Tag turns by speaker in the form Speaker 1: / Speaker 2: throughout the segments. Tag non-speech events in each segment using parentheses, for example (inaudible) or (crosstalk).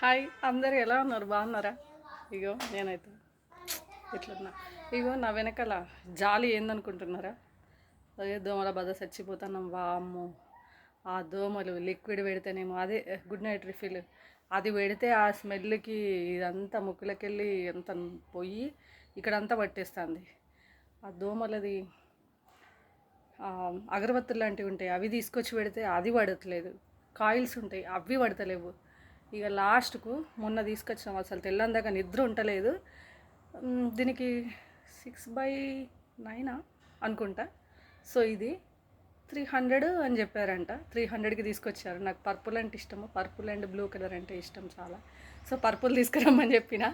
Speaker 1: Hi అందరు ఎలా ఉన్నారు? బాగున్నారా? ఇగో నేనైతే ఎట్లున్నా ఇగో నా వెనకాల జాలి ఏందనుకుంటున్నారా? అదే దోమల బాధ చచ్చిపోతున్నాం వామ్మో. ఆ దోమలు లిక్విడ్ పెడితేనేమో అదే గుడ్ నైట్ రిఫిల్. అది పెడితే ఆ స్మెల్కి ఇదంతా ముక్కులకెళ్ళి అంత పోయి ఇక్కడంతా పట్టేస్తుంది. ఆ దోమలది అగరబత్తులు లాంటివి ఉంటాయి అవి తీసుకొచ్చి పెడితే అది పడట్లేదు. కాయిల్స్ ఉంటాయి అవి పడతలేవు. ఇక లాస్ట్కు మొన్న తీసుకొచ్చినాం అసలు తెల్లందాక నిద్ర ఉండలేదు దీనికి సిక్స్ బై నైనా అనుకుంటా. సో ఇది త్రీ హండ్రెడ్ అని చెప్పారంట. త్రీ హండ్రెడ్కి తీసుకొచ్చారు. నాకు పర్పుల్ అంటే ఇష్టము. పర్పుల్ అండ్ బ్లూ కలర్ అంటే ఇష్టం చాలా. సో పర్పుల్ తీసుకురమ్మని చెప్పిన.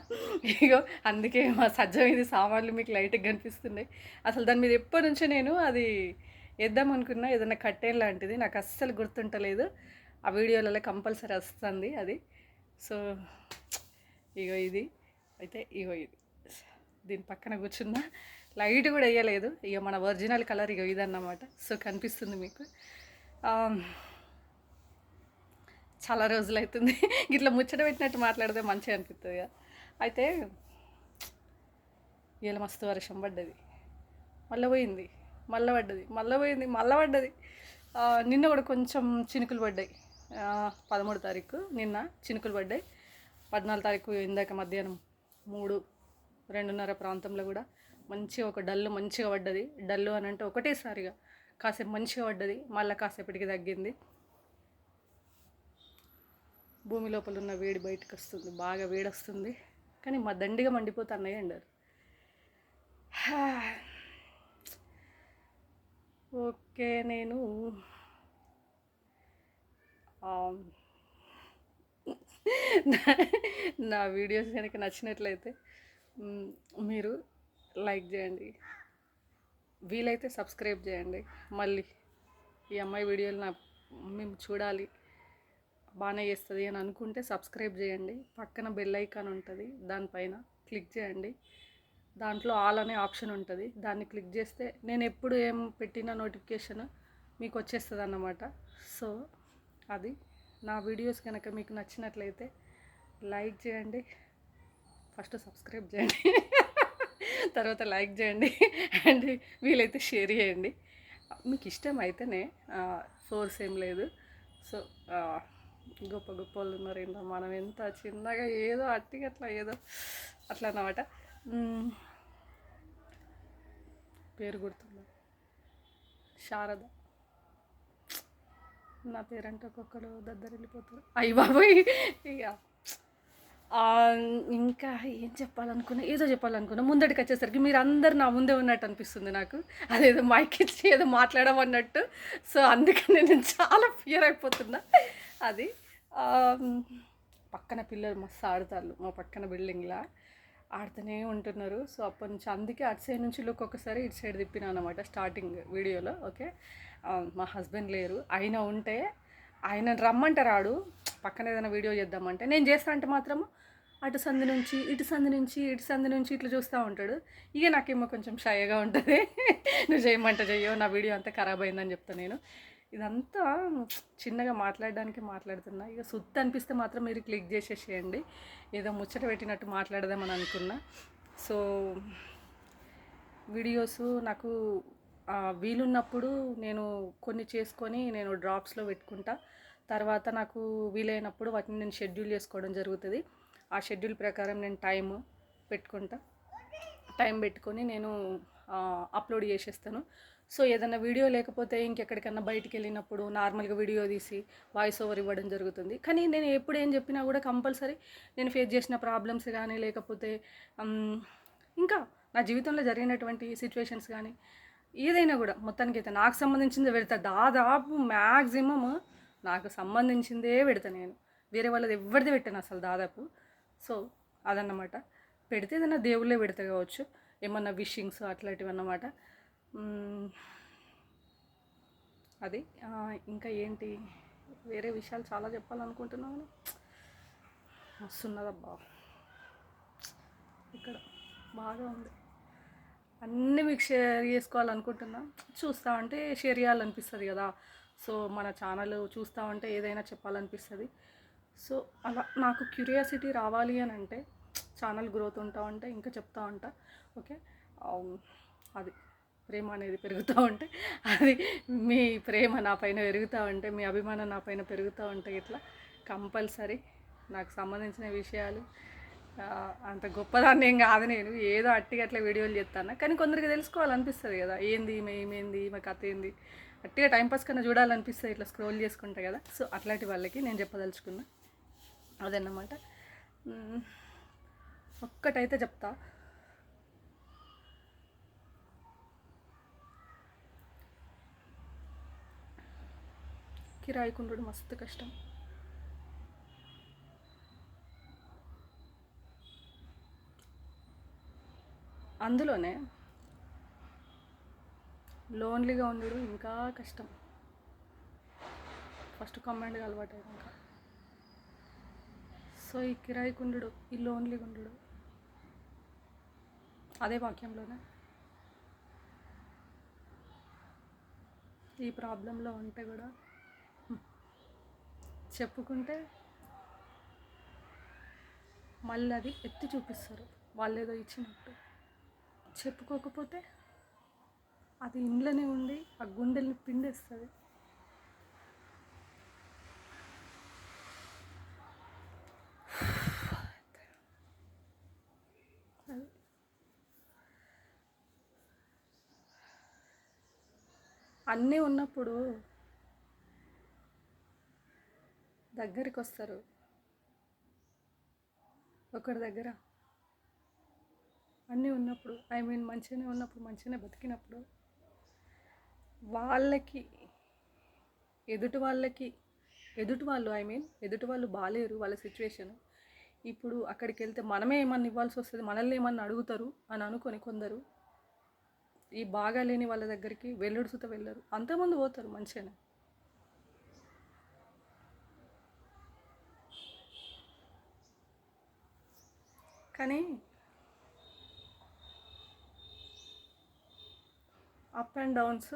Speaker 1: ఇగో అందుకే మా సజ్జం ఇది సామాన్లు మీకు లైట్గా కనిపిస్తున్నాయి. అసలు దాని మీద ఎప్పటి నుంచో నేను అది వేద్దాం అనుకున్నా. ఏదైనా కట్టేం లాంటిది. నాకు అస్సలు గుర్తుంటలేదు. ఆ వీడియోలలో కంపల్సరీ వస్తుంది అది. సో ఇగో ఇది. అయితే ఇగో ఇది. దీని పక్కన కూర్చున్నా. లైట్ కూడా వేయలేదు. ఇక మన ఒరిజినల్ కలర్ ఇక ఇదన్నమాట. సో కనిపిస్తుంది మీకు. చాలా రోజులు అవుతుంది ఇట్లా ముచ్చట పెట్టినట్టు మాట్లాడితే మంచిగా అనిపిస్తుంది కదా అయితే ఇలా మస్తు వర్షం పడ్డది. మళ్ళీ పోయింది. మళ్ళీ పడ్డది. మళ్ళీ పోయింది. మళ్ళీ పడ్డది. నిన్న కూడా కొంచెం చినుకులు పడ్డాయి. పదమూడు తారీఖు నిన్న చినుకులు పడ్డాయి. పద్నాలుగు తారీఖు ఇందాక మధ్యాహ్నం మూడు రెండున్నర ప్రాంతంలో కూడా మంచిగా ఒక డల్లు మంచిగా పడ్డది. డల్లు అని అంటే ఒకటేసారిగా కాసేపు మంచిగా పడ్డది మళ్ళీ కాసేపటికి తగ్గింది. భూమి లోపల ఉన్న వేడి బయటకు వస్తుంది బాగా వేడి వస్తుంది. కానీ మా దండిగా మండిపోతున్నాయి అంటారు ఓకే నేను నా- వీడియోస్ కనుక నచ్చినట్లయితే మీరు లైక్ చేయండి. వీలైతే సబ్స్క్రైబ్ చేయండి. మళ్ళీ ఈ అమ్మాయి వీడియోలు నా మేము చూడాలి. బాగానే చేస్తుంది అని అనుకుంటే సబ్స్క్రైబ్ చేయండి. పక్కన బెల్ ఐకాన్ ఉంటుంది. దానిపైన క్లిక్ చేయండి. దాంట్లో ఆల్ అనే ఆప్షన్ ఉంటుంది. దాన్ని క్లిక్ చేస్తే నేను ఎప్పుడు ఏం పెట్టిన నోటిఫికేషన్ మీకు వచ్చేస్తుంది అన్నమాట సో అది నా వీడియోస్ కనుక మీకు నచ్చినట్లయితే లైక్ చేయండి. ఫస్ట్ సబ్స్క్రైబ్ చేయండి. తర్వాత లైక్ చేయండి. అండ్ వీలైతే షేర్ చేయండి. మీకు ఇష్టం అయితేనే ఫోర్స్ ఏం లేదు. సో గొప్ప గొప్ప వాళ్ళు ఉన్నారు. ఏంటో మనం ఎంత చిన్నగా ఏదో అట్టిగా అట్లా ఏదో అట్లా అన్నమాట. పేరు గుర్తుందా? శారద. నా పేరంటే ఒక్కొక్కరు దగ్గర వెళ్ళిపోతారు అయ్యి బాబోయ్! ఇక ఇంకా ఏం చెప్పాలనుకున్నా ఏదో చెప్పాలనుకున్నా ముందడికి వచ్చేసరికి మీరు అందరు నా ముందే ఉన్నట్టు అనిపిస్తుంది నాకు. అదేదో మైక్ ఇచ్చి ఏదో మాట్లాడమన్నట్టు. సో అందుకని నేను చాలా ఫియర్ అయిపోతున్నా. అది పక్కన పిల్లలు మస్తు ఆడతారు మా పక్కన బిల్డింగ్లా ఆడుతూనే ఉంటున్నారు. సో అప్పటి నుంచి అందుకే అటు సైడ్ నుంచి లుక్ ఒకసారి ఇటు సైడ్ తిప్పినా అనమాట స్టార్టింగ్ వీడియోలో. ఓకే? మా హస్బెండ్ లేరు. ఆయన ఉంటే ఆయన రమ్మంటారు ఆడు పక్కన ఏదైనా వీడియో చేద్దామంటే. నేను చేస్తా అంటే మాత్రము అటు సంది నుంచి ఇటు సంది నుంచి ఇటు సంది నుంచి ఇట్లా చూస్తూ ఉంటాడు. ఇక నాకేమో కొంచెం షైగా ఉంటుంది. (laughs) నువ్వు చేయమంటే చెయ్యో నా వీడియో అంతా ఖరాబ్ అయిందని చెప్తాను నేను. ఇదంతా చిన్నగా మాట్లాడడానికి మాట్లాడుతున్నా. ఇక సుత్తి అనిపిస్తే మాత్రం మీరు క్లిక్ చేసేసేయండి. ఏదో ముచ్చట పెట్టినట్టు మాట్లాడదామని అనుకున్నా. సో వీడియోస్ నాకు వీలున్నప్పుడు నేను కొన్ని చేసుకొని నేను డ్రాప్స్లో పెట్టుకుంటా. తర్వాత నాకు వీలైనప్పుడు వాటిని నేను షెడ్యూల్ చేసుకోవడం జరుగుతుంది. ఆ షెడ్యూల్ ప్రకారం నేను టైం పెట్టుకుంటా. టైం పెట్టుకొని నేను అప్లోడ్ చేసేస్తాను. సో ఏదైనా వీడియో లేకపోతే ఇంకెక్కడికన్నా బయటికి వెళ్ళినప్పుడు నార్మల్గా వీడియో తీసి వాయిస్ ఓవర్ ఇవ్వడం జరుగుతుంది. కానీ నేను ఎప్పుడు ఏం చెప్పినా కూడా కంపల్సరీ నేను ఫేస్ చేసిన ప్రాబ్లమ్స్ కానీ లేకపోతే ఇంకా నా జీవితంలో జరిగినటువంటి సిచ్యువేషన్స్ కానీ ఏదైనా కూడా మొత్తానికి అయితే నాకు సంబంధించింది పెడతా. దాదాపు మ్యాక్సిమమ్ నాకు సంబంధించిందే పెడతా నేను. వేరే వాళ్ళది ఎవరిది పెట్టాను అసలు దాదాపు. సో అదన్నమాట. పెడితే ఏదైనా దేవుళ్ళే పెడతా కావచ్చు. ఏమన్నా విషింగ్స్ అట్లాంటివి అన్నమాట అది ఇంకా ఏంటి? వేరే విషయాలు చాలా చెప్పాలనుకుంటున్నాను వస్తున్నదబ్బా. ఇక్కడ బాగా ఉంది. అన్నీ మీకు షేర్ చేసుకోవాలనుకుంటున్నా. చూస్తా ఉంటే షేర్ చేయాలనిపిస్తుంది కదా. సో మన ఛానల్ చూస్తూ ఉంటే ఏదైనా చెప్పాలనిపిస్తుంది. సో అలా నాకు క్యూరియాసిటీ రావాలి అని అంటే ఛానల్ గ్రోత్ ఉంటా ఉంటే ఇంకా చెప్తా ఉంటా. ఓకే um, అది. ప్రేమ అనేది పెరుగుతూ ఉంటే అది మీ ప్రేమ నా పైన పెరుగుతూ ఉంటే మీ అభిమానం నా పైన పెరుగుతూ ఉంటే ఇట్లా కంపల్సరీ నాకు సంబంధించిన విషయాలు అంత గొప్పదాన్ని ఏం కాదు నేను. ఏదో అట్టిగా అట్లా వీడియోలు చేస్తాను. కానీ కొందరికి తెలుసుకోవాలనిపిస్తుంది కదా ఏంది ఈమె ఏమేంది ఈమె కథ ఏంది. అట్టిగా టైంపాస్ కన్నా చూడాలనిపిస్తుంది ఇట్లా స్క్రోల్ చేసుకుంటా కదా. సో అట్లాంటి వాళ్ళకి నేను చెప్పదలుచుకున్నా. అదన్నమాట. ఒక్కటైతే చెప్తా. కిరాయికుండు మస్తు కష్టం. అందులోనే లోన్లీగా ఉండడం ఇంకా కష్టం. ఫస్ట్ కమాండ్గా అలవాటు ఇంకా. సో ఈ కిరాయికుండు ఈ లోన్లీగా ఉండడు అదే వాక్యంలోనే ఈ ప్రాబ్లంలో ఉంటే కూడా చెప్పుకుంటే మళ్ళీ అది ఎత్తి చూపిస్తారు. వాళ్ళు ఏదో ఇచ్చినట్టు. చెప్పుకోకపోతే అది ఇంట్లోనే ఉండి ఆ గుండెల్ని పిండేస్తుంది. అన్నీ ఉన్నప్పుడు దగ్గరికి వస్తారు ఒకరి దగ్గర అన్నీ ఉన్నప్పుడు ఐ మీన్ మంచిగానే ఉన్నప్పుడు మంచిగానే బతికినప్పుడు వాళ్ళకి ఎదుటి వాళ్ళకి ఎదుటి వాళ్ళు ఐ మీన్ ఎదుటి వాళ్ళు బాగాలేరు వాళ్ళ సిచ్యువేషన్. ఇప్పుడు అక్కడికి వెళ్తే మనమే ఏమన్నా ఇవ్వాల్సి వస్తుంది మనల్ని ఏమన్నా అడుగుతారు అని అనుకొని కొందరు ఈ బాగా లేని వాళ్ళ దగ్గరికి వెళ్ళుడు సుత వెళ్ళరు అంతమంది పోతారు మంచిగానే. కానీ అప్ అండ్ డౌన్స్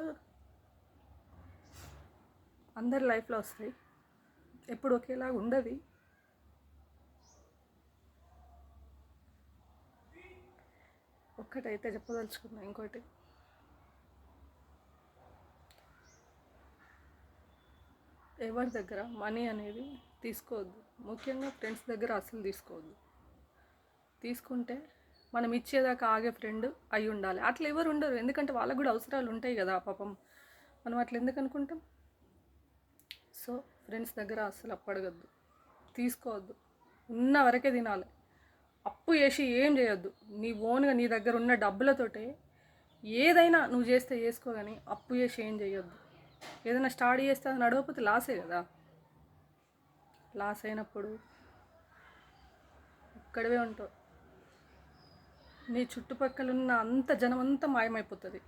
Speaker 1: అందరి లైఫ్లో వస్తాయి. ఎప్పుడు ఒకేలాగా ఉండదు ఒక్కటైతే చెప్పదలుచుకున్నా ఇంకోటి. ఎవరి దగ్గర మనీ అనేది తీసుకోవద్దు. ముఖ్యంగా ఫ్రెండ్స్ దగ్గర అసలు తీసుకోవద్దు. తీసుకుంటే మనం ఇచ్చేదాకా ఆగే ఫ్రెండ్ అయి ఉండాలి. అట్లా ఎవరు ఉండరు. ఎందుకంటే వాళ్ళకు కూడా అవసరాలు ఉంటాయి కదా పాపం. మనం అట్లా ఎందుకు అనుకుంటాం? సో ఫ్రెండ్స్ దగ్గర అస్సలు అప్పడగద్దు తీసుకోవద్దు. ఉన్న వరకే తినాలి. అప్పు చేసి ఏం చేయొద్దు. నీ ఓన్గా నీ దగ్గర ఉన్న డబ్బులతోటే ఏదైనా నువ్వు చేస్తే చేసుకో కానీ అప్పు చేసి ఏం చేయొద్దు. ఏదైనా స్టార్ట్ చేస్తే అది నడవకపోతే లాసే కదా. లాస్ అయినప్పుడు ఒక్కడివే ఉంటావు. నీ చుట్టుపక్కల ఉన్న అంత జనం అంతా మాయమైపోతుంది.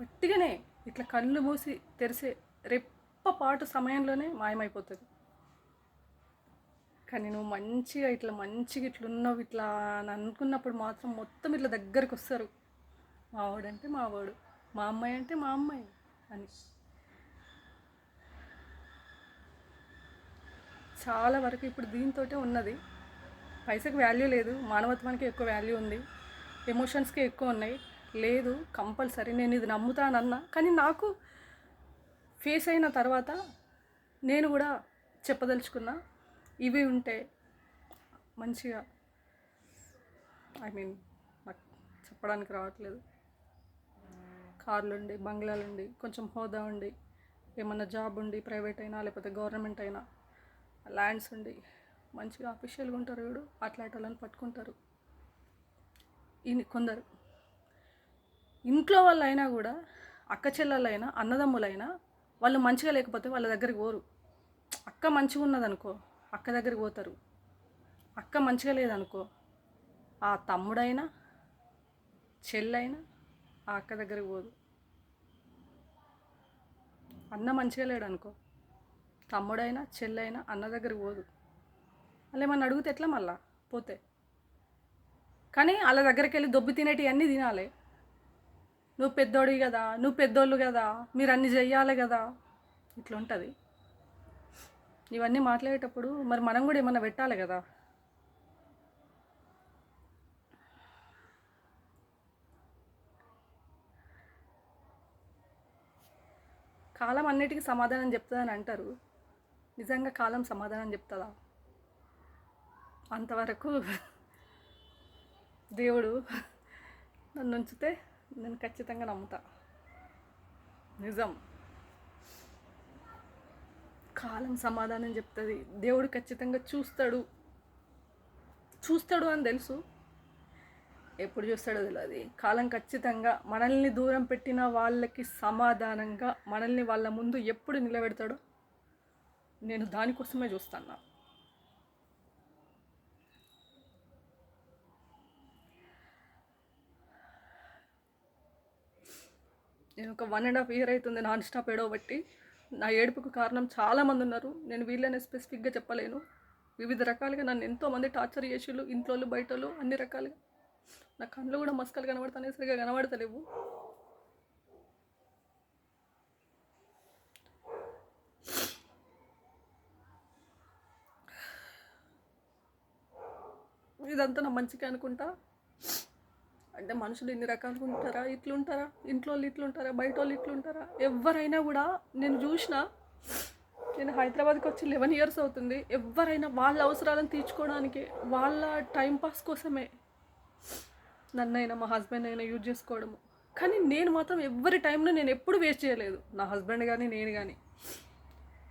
Speaker 1: గట్టిగానే ఇట్లా కళ్ళు మూసి తెరిసే రెప్పపాటు సమయంలోనే మాయమైపోతుంది. కానీ నువ్వు మంచిగా ఇట్లా మంచిగా ఇట్లా ఉన్నావు ఇట్లా అని అనుకున్నప్పుడు మాత్రం మొత్తం ఇట్లా దగ్గరికి వస్తారు. మావాడంటే మావాడు మా అమ్మాయి అంటే మా అమ్మాయి అని. చాలా వరకు ఇప్పుడు దీంతోటే ఉన్నది. పైసకి వాల్యూ లేదు మానవత్వానికి ఎక్కువ వాల్యూ ఉంది ఎమోషన్స్కి ఎక్కువ ఉన్నాయి. లేదు కంపల్సరీ నేను ఇది నమ్ముతానన్నా కానీ నాకు ఫేస్ అయిన తర్వాత నేను కూడా చెప్పదలుచుకున్నా ఇవి ఉంటే మంచిగా ఐ మీన్ నాకు చెప్పడానికి రావట్లేదు. కార్లు ఉండి బంగ్లాలు ఉండి కొంచెం హోదా ఉండి ఏమన్నా జాబ్ ఉండి ప్రైవేట్ అయినా లేకపోతే గవర్నమెంట్ అయినా ల్యాండ్స్ ఉండి మంచిగా అఫీషియల్గా ఉంటారు వీడు అట్లాంటి వాళ్ళని పట్టుకుంటారు. ఇన్ని కొందరు. ఇంట్లో వాళ్ళైనా కూడా అక్క చెల్లెలైనా అన్నదమ్ములైనా వాళ్ళు మంచిగా లేకపోతే వాళ్ళ దగ్గరికి పోరు. అక్క మంచిగా ఉన్నదనుకో అక్క దగ్గరికి పోతారు. అక్క మంచిగా లేదనుకో ఆ తమ్ముడైనా చెల్లైనా ఆ అక్క దగ్గరికి పోదు. అన్న మంచిగా లేడనుకో తమ్ముడైనా చెల్లైనా అన్న దగ్గరికి పోదు. మళ్ళీ ఏమన్నా అడిగితే ఎట్లా మళ్ళా? పోతే. కానీ వాళ్ళ దగ్గరికి వెళ్ళి దొబ్బి తినేటివి అన్నీ తినాలి. నువ్వు పెద్దోడివి కదా నువ్వు పెద్దోళ్ళు కదా మీరు అన్నీ చెయ్యాలి కదా. ఇట్లా ఉంటుంది ఇవన్నీ మాట్లాడేటప్పుడు మరి మనం కూడా ఏమన్నా పెట్టాలి కదా? కాలం అన్నిటికీ సమాధానం చెప్తుందని అంటారు. నిజంగా కాలం సమాధానం చెప్తుందా? అంతవరకు దేవుడు నన్ను ఉంచితే నేను ఖచ్చితంగా నమ్ముతా. నిజం. కాలం సమాధానం చెప్తుంది. దేవుడు ఖచ్చితంగా చూస్తాడు. చూస్తాడు అని తెలుసు. ఎప్పుడు చూస్తాడో తెలియదు కాలం ఖచ్చితంగా మనల్ని దూరం పెట్టిన వాళ్ళకి సమాధానంగా మనల్ని వాళ్ళ ముందు ఎప్పుడు నిలబెడతాడో నేను దానికోసమే చూస్తాను నేను ఒక వన్ అండ్ హాఫ్ ఇయర్ అవుతుంది నాన్ స్టాప్ ఏడవబట్టి నా ఏడుపుకు కారణం చాలామంది ఉన్నారు. నేను వీళ్ళనే స్పెసిఫిక్గా చెప్పలేను. వివిధ రకాలుగా నన్ను ఎంతోమంది టార్చర్ చేసిళ్ళు. ఇంట్లో బయటలు అన్ని రకాలుగా. నా కళ్ళు కూడా మస్కలు కనబడతానే సరిగా కనబడతలేవు. ఇదంతా నా మంచిగా అనుకుంటా. అంటే మనుషులు ఎన్ని రకాలుగా ఉంటారా? ఇట్లుంటారా? ఇంట్లో వాళ్ళు ఇట్లుంటారా? బయట వాళ్ళు ఇట్లుంటారా? ఎవరైనా కూడా నేను చూసిన నేను హైదరాబాద్కి వచ్చి లెవెన్ ఇయర్స్ అవుతుంది ఎవరైనా వాళ్ళ అవసరాలను తీర్చుకోవడానికి వాళ్ళ టైంపాస్ కోసమే నన్నైనా మా హస్బెండ్ అయినా యూజ్ చేసుకోవడము. కానీ నేను మాత్రం ఎవరి టైంలో నేను ఎప్పుడు వేస్ట్ చేయలేదు. నా హస్బెండ్ కానీ నేను కానీ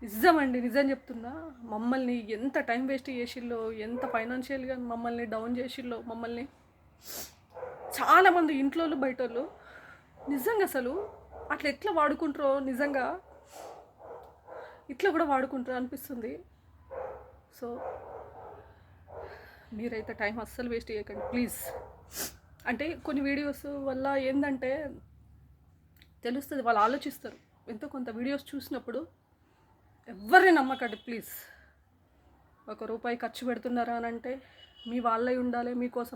Speaker 1: నిజం అండి నిజం చెప్తున్నా. మమ్మల్ని ఎంత టైం వేస్ట్ చేసిల్లో ఎంత ఫైనాన్షియల్గా మమ్మల్ని డౌన్ చేసిల్లో మమ్మల్ని చాలామంది ఇంట్లో బయట వాళ్ళు నిజంగా అసలు అట్లా ఎట్లా వాడుకుంటారో నిజంగా ఇట్లా కూడా వాడుకుంటారు అనిపిస్తుంది. సో మీరైతే టైం అస్సలు వేస్ట్ చేయకండి ప్లీజ్. అంటే కొన్ని వీడియోస్ వల్ల ఏంటంటే తెలుస్తుంది వాళ్ళు ఆలోచిస్తారు. ఎంతో కొంత వీడియోస్ చూసినప్పుడు ఎవరిని నమ్మకండి ప్లీజ్. ఒక రూపాయి ఖర్చు పెడుతున్నారా అని అంటే మీ వాళ్ళై ఉండాలి మీకోసం